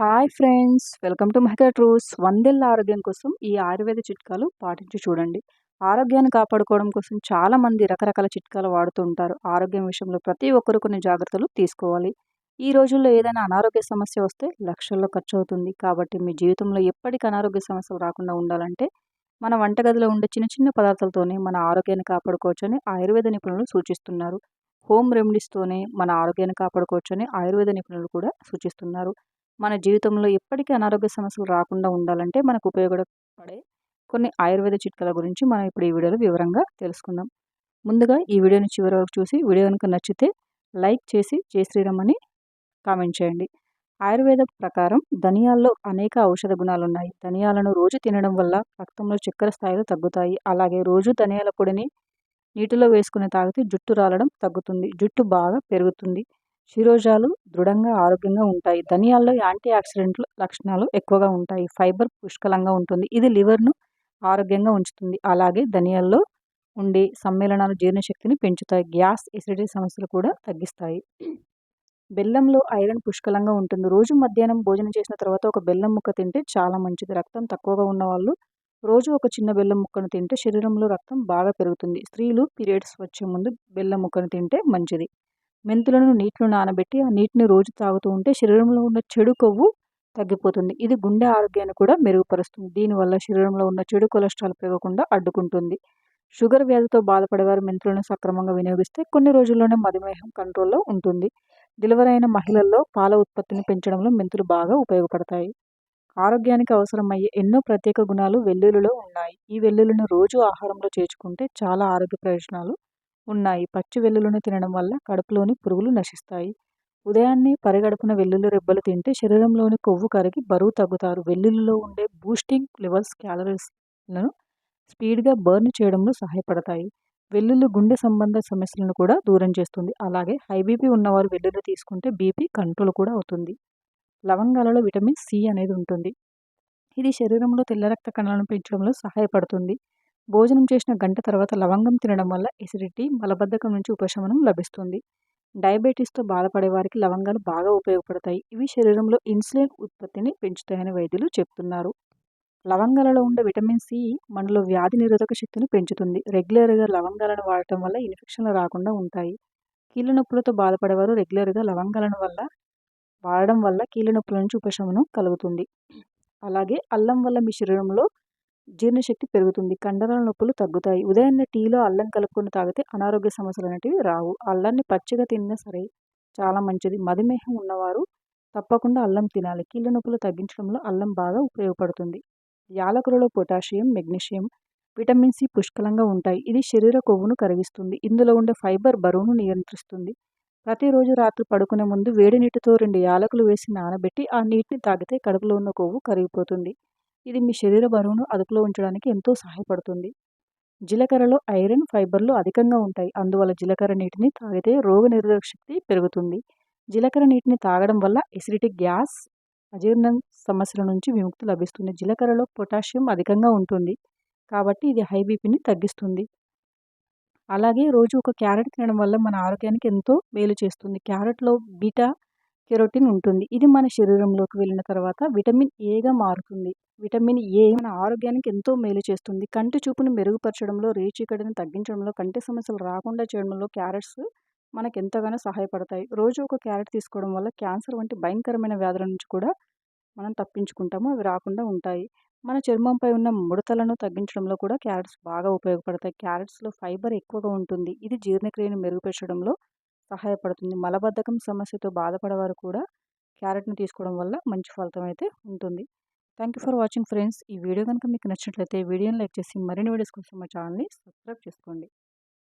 Hi friends welcome to మహిళ ట్రూస్ వందేళ్ళ ఆరోగ్యం కోసం ఈ ఆయుర్వేద చిట్కాలు పాటించి చూడండి. ఆరోగ్యాన్ని కాపాడుకోవడం కోసం చాలామంది రకరకాల చిట్కాలు వాడుతూ ఉంటారు. ఆరోగ్యం విషయంలో ప్రతి ఒక్కరు కొన్ని జాగ్రత్తలు తీసుకోవాలి. ఈ రోజుల్లో ఏదైనా అనారోగ్య సమస్య వస్తే లక్షల్లో ఖర్చు అవుతుంది కాబట్టి మీ జీవితంలో ఎప్పటికీ అనారోగ్య సమస్యలు రాకుండా ఉండాలంటే మన వంటగదిలో ఉండే చిన్న చిన్న పదార్థాలతోనే మన ఆరోగ్యాన్ని కాపాడుకోవచ్చని ఆయుర్వేద నిపుణులు సూచిస్తున్నారు. హోమ్ రెమెడీస్తోనే మన ఆరోగ్యాన్ని కాపాడుకోవచ్చని ఆయుర్వేద నిపుణులు కూడా సూచిస్తున్నారు. మన జీవితంలో ఎప్పటికీ అనారోగ్య సమస్యలు రాకుండా ఉండాలంటే మనకు ఉపయోగపడే కొన్ని ఆయుర్వేద చిట్కాల గురించి మనం ఇప్పుడు ఈ వీడియోలో వివరంగా తెలుసుకుందాం. ముందుగా ఈ వీడియోని చివరి వరకు చూసి వీడియో కనుక నచ్చితే లైక్ చేసి జై శ్రీరామ్ అని కామెంట్ చేయండి. ఆయుర్వేద ప్రకారం ధనియాల్లో అనేక ఔషధ గుణాలు ఉన్నాయి. ధనియాలను రోజు తినడం వల్ల రక్తంలో చక్కెర స్థాయిలు తగ్గుతాయి. అలాగే రోజు ధనియాల పొడిని నీటిలో వేసుకుని తాగితే జుట్టు రాలడం తగ్గుతుంది. జుట్టు బాగా పెరుగుతుంది. శిరోజాలు దృఢంగా ఆరోగ్యంగా ఉంటాయి. ధనియాల్లో యాంటీ ఆక్సిడెంట్లు లక్షణాలు ఎక్కువగా ఉంటాయి. ఫైబర్ పుష్కలంగా ఉంటుంది. ఇది లివర్ను ఆరోగ్యంగా ఉంచుతుంది. అలాగే ధనియాల్లో ఉండే సమ్మేళనాలు జీర్ణశక్తిని పెంచుతాయి. గ్యాస్ ఎసిడిటీ సమస్యలు కూడా తగ్గిస్తాయి. బెల్లంలో ఐరన్ పుష్కలంగా ఉంటుంది. రోజు మధ్యాహ్నం భోజనం చేసిన తర్వాత ఒక బెల్లం ముక్క తింటే చాలా మంచిది. రక్తం తక్కువగా ఉన్న వాళ్ళు రోజు ఒక చిన్న బెల్లం ముక్కను తింటే శరీరంలో రక్తం బాగా పెరుగుతుంది. స్త్రీలు పీరియడ్స్ వచ్చే ముందు బెల్లం ముక్కను తింటే మంచిది. మెంతులను నీటిలో నానబెట్టి ఆ నీటిని రోజు తాగుతూ ఉంటే శరీరంలో ఉన్న చెడు కొవ్వు తగ్గిపోతుంది. ఇది గుండె ఆరోగ్యాన్ని కూడా మెరుగుపరుస్తుంది. దీనివల్ల శరీరంలో ఉన్న చెడు కొలెస్ట్రాల్ పెరగకుండా అడ్డుకుంటుంది. షుగర్ వ్యాధితో బాధపడేవారు మెంతులను సక్రమంగా వినియోగిస్తే కొన్ని రోజుల్లోనే మధుమేహం కంట్రోల్లో ఉంటుంది. డెలివరీ అయిన మహిళల్లో పాల ఉత్పత్తిని పెంచడంలో మెంతులు బాగా ఉపయోగపడతాయి. ఆరోగ్యానికి అవసరమయ్యే ఎన్నో ప్రత్యేక గుణాలు వెల్లుల్లిలో ఉన్నాయి. ఈ వెల్లుల్లిని రోజు ఆహారంలో చేర్చుకుంటే చాలా ఆరోగ్య ప్రయోజనాలు ఉన్నాయి. పచ్చి వెల్లుల్లిని తినడం వల్ల కడుపులోని పురుగులు నశిస్తాయి. ఉదయాన్నే పరిగడుపున వెల్లుల్లి రెబ్బలు తింటే శరీరంలోని కొవ్వు కరిగి బరువు తగ్గుతారు. వెల్లుల్లిలో ఉండే బూస్టింగ్ లెవెల్స్ క్యాలరీస్లను స్పీడ్గా బర్న్ చేయడంలో సహాయపడతాయి. వెల్లుల్లి గుండె సంబంధ సమస్యలను కూడా దూరం చేస్తుంది. అలాగే హై బీపీ ఉన్నవారు వెల్లుల్లి తీసుకుంటే బీపీ కంట్రోల్ కూడా అవుతుంది. లవంగాలలో విటమిన్ సి అనేది ఉంటుంది. ఇది శరీరంలో తెల్ల రక్త కణాలను పెంచడంలో సహాయపడుతుంది. భోజనం చేసిన గంట తర్వాత లవంగం తినడం వల్ల ఎసిడిటీ మలబద్ధకం నుంచి ఉపశమనం లభిస్తుంది. డయాబెటీస్తో బాధపడే వారికి లవంగాలు బాగా ఉపయోగపడతాయి. ఇవి శరీరంలో ఇన్సులిన్ ఉత్పత్తిని పెంచుతాయని వైద్యులు చెప్తున్నారు. లవంగాలలో ఉండే విటమిన్ సి మనలో వ్యాధి నిరోధక శక్తిని పెంచుతుంది. రెగ్యులర్గా లవంగాలను వాడటం వల్ల ఇన్ఫెక్షన్లు రాకుండా ఉంటాయి. కీళ్ళ నొప్పులతో బాధపడేవారు రెగ్యులర్గా లవంగాలను వల్ల వాడడం వల్ల కీళ్ళ నొప్పుల నుంచి ఉపశమనం కలుగుతుంది. అలాగే అల్లం వల్ల మీ శరీరంలో జీర్ణశక్తి పెరుగుతుంది కండరాల నొప్పులు తగ్గుతాయి. ఉదయాన్నే టీలో అల్లం కలుపుకొని తాగితే అనారోగ్య సమస్యలు అనేటివి రావు. అల్లాన్ని పచ్చిగా తిన్నా సరే చాలా మంచిది. మధుమేహం ఉన్నవారు తప్పకుండా అల్లం తినాలి. కీళ్ళ నొప్పులు తగ్గించడంలో అల్లం బాగా ఉపయోగపడుతుంది. యాలకులలో పొటాషియం మెగ్నీషియం విటమిన్ సి పుష్కలంగా ఉంటాయి. ఇది శరీర కొవ్వును కరిగిస్తుంది. ఇందులో ఉండే ఫైబర్ బరువును నియంత్రిస్తుంది. ప్రతిరోజు రాత్రి పడుకునే ముందు వేడి నీటితో రెండు యాలకులు వేసి నానబెట్టి ఆ నీటిని తాగితే కడుపులో ఉన్న కొవ్వు కరిగిపోతుంది. ఇది మీ శరీర బరువును అదుపులో ఉంచడానికి ఎంతో సహాయపడుతుంది. జీలకర్రలో ఐరన్ ఫైబర్లు అధికంగా ఉంటాయి. అందువల్ల జీలకర్ర నీటిని తాగితే రోగ నిరోధక శక్తి పెరుగుతుంది. జీలకర్ర నీటిని తాగడం వల్ల ఎసిడిటీ గ్యాస్ అజీర్ణం సమస్యల నుంచి విముక్తి లభిస్తుంది. జీలకర్రలో పొటాషియం అధికంగా ఉంటుంది. కాబట్టి ఇది హై బీపీని తగ్గిస్తుంది. అలాగే రోజు ఒక క్యారెట్ తినడం వల్ల మన ఆరోగ్యానికి ఎంతో మేలు చేస్తుంది. క్యారెట్లో బీటా కెరోటిన్ ఉంటుంది. ఇది మన శరీరంలోకి వెళ్ళిన తర్వాత విటమిన్ ఏగా మారుతుంది. విటమిన్ ఏ మన ఆరోగ్యానికి ఎంతో మేలు చేస్తుంది. కంటి చూపును మెరుగుపరచడంలో రేచీకటిని తగ్గించడంలో కంటి సమస్యలు రాకుండా చేయడంలో క్యారెట్స్ మనకు ఎంతగానో సహాయపడతాయి. రోజు ఒక క్యారెట్ తీసుకోవడం వల్ల క్యాన్సర్ వంటి భయంకరమైన వ్యాధుల నుంచి కూడా మనం తప్పించుకుంటాము. అవి రాకుండా ఉంటాయి. మన చర్మంపై ఉన్న ముడతలను తగ్గించడంలో కూడా క్యారెట్స్ బాగా ఉపయోగపడతాయి. క్యారెట్స్లో ఫైబర్ ఎక్కువగా ఉంటుంది. ఇది జీర్ణక్రియను మెరుగుపరచడంలో సహాయపడుతుంది. మలబద్ధకం సమస్యతో బాధపడేవారు కూడా క్యారెట్ని తీసుకోవడం వల్ల మంచి ఫలితం అయితే ఉంటుంది. Thank you for watching friends. ఈ వీడియో కనుక మీకు నచ్చినట్లయితే వీడియోని లైక్ చేసి మరిన్ని వీడియోస్ కోసం మా ఛానల్ని సబ్స్క్రైబ్ చేసుకోండి.